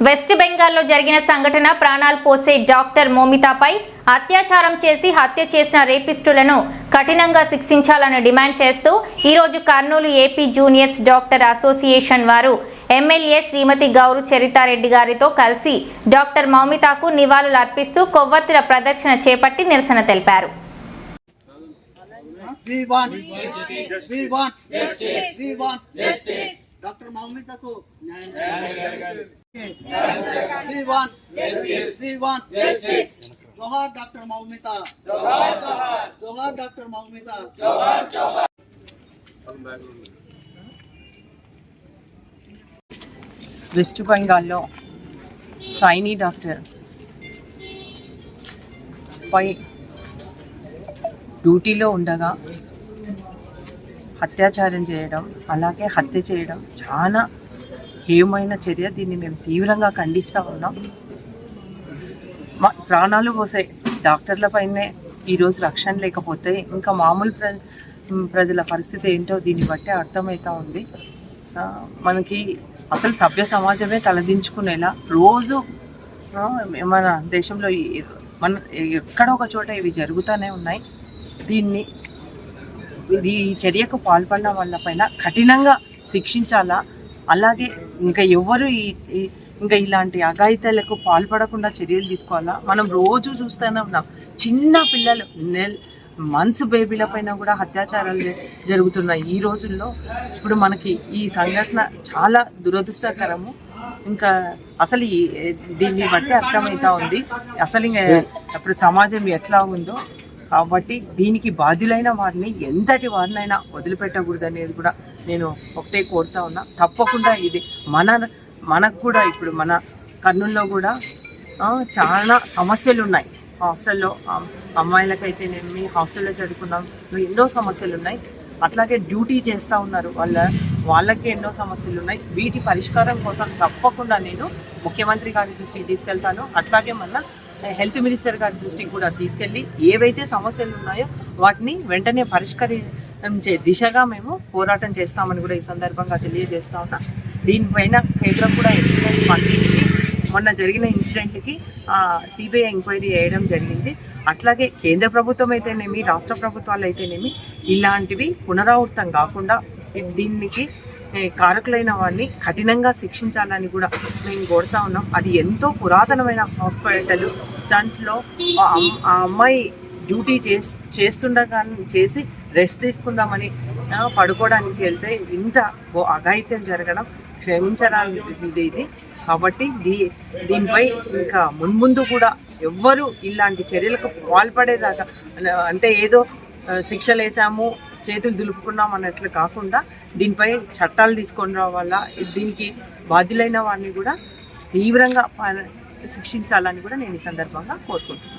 West బెంగాల్లో జరిగిన సంఘటన ప్రాణాలు పోసే డాక్టర్ మోమితాపై అత్యాచారం చేసి హత్య చేసిన రేపిస్టులను కఠినంగా శిక్షించాలని డిమాండ్ చేస్తూ ఈరోజు Kurnool AP juniors doctor association వారు ఎమ్మెల్యే శ్రీమతి గౌరు చరితారెడ్డి గారితో కలిసి డాక్టర్ మౌమితాకు నివాళులు అర్పిస్తూ కొవ్వొత్తుల ప్రదర్శన చేపట్టి నిరసన తెలిపారు We want justice. We want justice. We want justice. Doctor మౌమితకు న్యాయం We want justice. We want justice. జోహార్ డాక్టర్ మౌమిత జోహార్ జోహార్ డాక్టర్ మౌమిత వెస్ట్ బెంగాల్లో ట్రైనీ డాక్టర్ పై డ్యూటీలో ఉండగా అత్యాచారం చేయడం అలాగే హత్య చేయడం చాలా హేమైన చర్య. దీన్ని మేము తీవ్రంగా ఖండిస్తూ ఉన్నాం. మా ప్రాణాలు పోసే డాక్టర్లపైనే ఈరోజు రక్షణ లేకపోతే ఇంకా మామూలు ప్ర ప్రజల పరిస్థితి ఏంటో దీన్ని బట్టి అర్థమవుతూ ఉంది. మనకి అసలు సభ్య సమాజమే తలదించుకునేలా రోజు మన దేశంలో మన ఎక్కడ ఒక చోట ఇవి జరుగుతూనే ఉన్నాయి. దీన్ని ఇది ఈ చర్యకు పాల్పడిన వాళ్ళ పైన కఠినంగా శిక్షించాలా? అలాగే ఇంకా ఎవరు ఈ ఇంకా ఇలాంటి అఘాయితాలకు పాల్పడకుండా చర్యలు తీసుకోవాలా? మనం రోజు చూస్తూనే ఉన్నాం. చిన్న పిల్లలు నెల్ మంత్స్ బేబీల పైన కూడా అత్యాచారాలు జరుగుతున్నాయి ఈ రోజుల్లో. ఇప్పుడు మనకి ఈ సంఘటన చాలా దురదృష్టకరము. ఇంకా అసలు ఈ దీన్ని బట్టి అర్థమవుతా ఉంది. అసలు ఇంకా ఇప్పుడు సమాజం ఎట్లా ఉందో కాబట్టి దీనికి బాధ్యులైన వారిని ఎంతటి వారినైనా వదిలిపెట్టకూడదు అనేది కూడా నేను ఒకటే కోరుతా ఉన్నా. తప్పకుండా ఇది మన మనకు కూడా ఇప్పుడు మన కర్నూల్లో కూడా చాలా సమస్యలు ఉన్నాయి హాస్టల్లో అమ్మాయిలకైతేనేమి హాస్టల్లో చదువుకున్నాం. ఎన్నో సమస్యలు ఉన్నాయి అట్లాగే డ్యూటీ చేస్తూ ఉన్నారు. వాళ్ళ వాళ్ళకి ఎన్నో సమస్యలు ఉన్నాయి వీటి పరిష్కారం కోసం తప్పకుండా నేను ముఖ్యమంత్రి గారి దృష్టికి తీసుకెళ్తాను. అట్లాగే మళ్ళీ హెల్త్ మినిస్టర్ గారి దృష్టికి కూడా తీసుకెళ్ళి ఏవైతే సమస్యలు ఉన్నాయో వాటిని వెంటనే పరిష్కరించే దిశగా మేము పోరాటం చేస్తామని కూడా ఈ సందర్భంగా తెలియజేస్తా ఉన్నా. దీనిపైన కేంద్రం కూడా ఎక్స్పీరియన్స్ పంపించి మొన్న జరిగిన ఇన్సిడెంట్కి సిబిఐ ఎంక్వైరీ చేయడం జరిగింది. అట్లాగే కేంద్ర ప్రభుత్వం అయితేనేమి రాష్ట్ర ప్రభుత్వాలు అయితేనేమి ఇలాంటివి పునరావృతం కాకుండా దీనికి కారకులైన వారిని కఠినంగా శిక్షించాలని కూడా మేము కోరుతా ఉన్నాం. అది ఎంతో పురాతనమైన హాస్పిటల్. దాంట్లో ఆ అమ్- ఆ అమ్మాయి డ్యూటీ చేస్ చేస్తుండగా చేసి రెస్ట్ తీసుకుందామని పడుకోవడానికి వెళ్తే ఇంత అఘాయిత్యం జరగడం క్షమించడానికి ఇది. కాబట్టి దీ దీనిపై ఇంకా మున్ముందు కూడా ఎవ్వరూ ఇలాంటి చర్యలకు పాల్పడేదాకా అంటే ఏదో శిక్షలు వేసాము చేతులు దులుపుకున్నాం అన్నట్లు కాకుండా దీనిపై చట్టాలు తీసుకొని రావాలా? దీనికి బాధ్యులైన వారిని కూడా తీవ్రంగా ప- శిక్షించాలని కూడా నేను ఈ సందర్భంగా కోరుకుంటున్నాను.